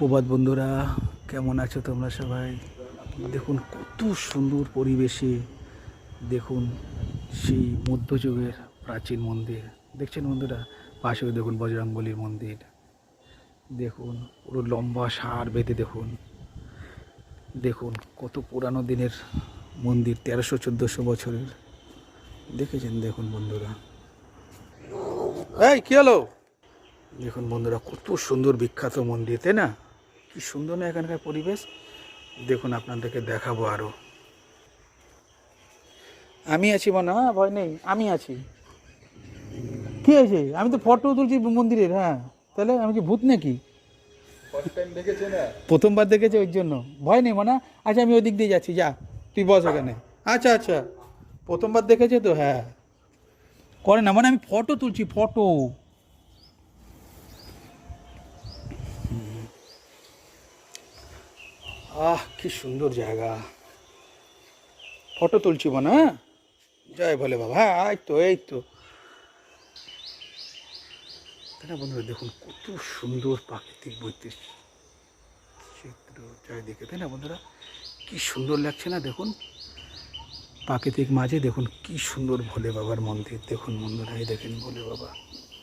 প্রবাদ বন্ধুরা, কেমন আছো তোমরা সবাই? দেখুন কত সুন্দর পরিবেশে, দেখুন সেই মধ্যযুগের প্রাচীন মন্দির। দেখছেন বন্ধুরা? পাশে দেখুন বজরংবলীর মন্দির। দেখুন পুরো লম্বা সার বেঁধে দেখুন। দেখুন কত পুরানো দিনের মন্দির, তেরোশো, চোদ্দোশো বছরের। দেখেছেন? দেখুন বন্ধুরা। এই, কি হলো? দেখুন বন্ধুরা, কত সুন্দর বিখ্যাত মন্দির, তাই না? কি সুন্দর না এখানকার পরিবেশ? দেখুন আপনাদেরকে দেখাবো আরও। আমি আছি মনে হ্যাঁ? ভয় নেই। আমি আছি। কি আছে? আমি তো ফটো তুলছি মন্দিরের হ্যাঁ। তাহলে আমি কি ভূত নাকি? প্রথমবার দেখেছে ওই জন্য? ভয় নেই মনে আচ্ছা আমি ওই দিক দিয়ে যাচ্ছি যা। তুই বস ওখানে। আচ্ছা আচ্ছা। প্রথমবার দেখেছে তো? হ্যাঁ। করে না মানে আমি ফটো তুলছি ফটো আহ কি সুন্দর জায়গা। ফটো তুলছি মনে হ্যাঁ? জয় বলে বাবা। হ্যাঁ এই তো এই তো। তাই না বন্ধুরা দেখুন কত সুন্দর প্রাকৃতিক বৈচিত্র্য চিত্র চারিদিকে তাই না বন্ধুরা? কি সুন্দর লাগছে না দেখুন? প্রাকৃতিক মাঝে দেখুন কি সুন্দর ভোলে বাবার মন্দির। দেখুন বন্ধুরা এই দেখেন ভোলে বাবা।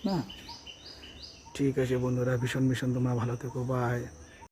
না? ঠিক আছে বন্ধুরা ভীষণ ভীষণ তোমরা ভালো থেকো বাই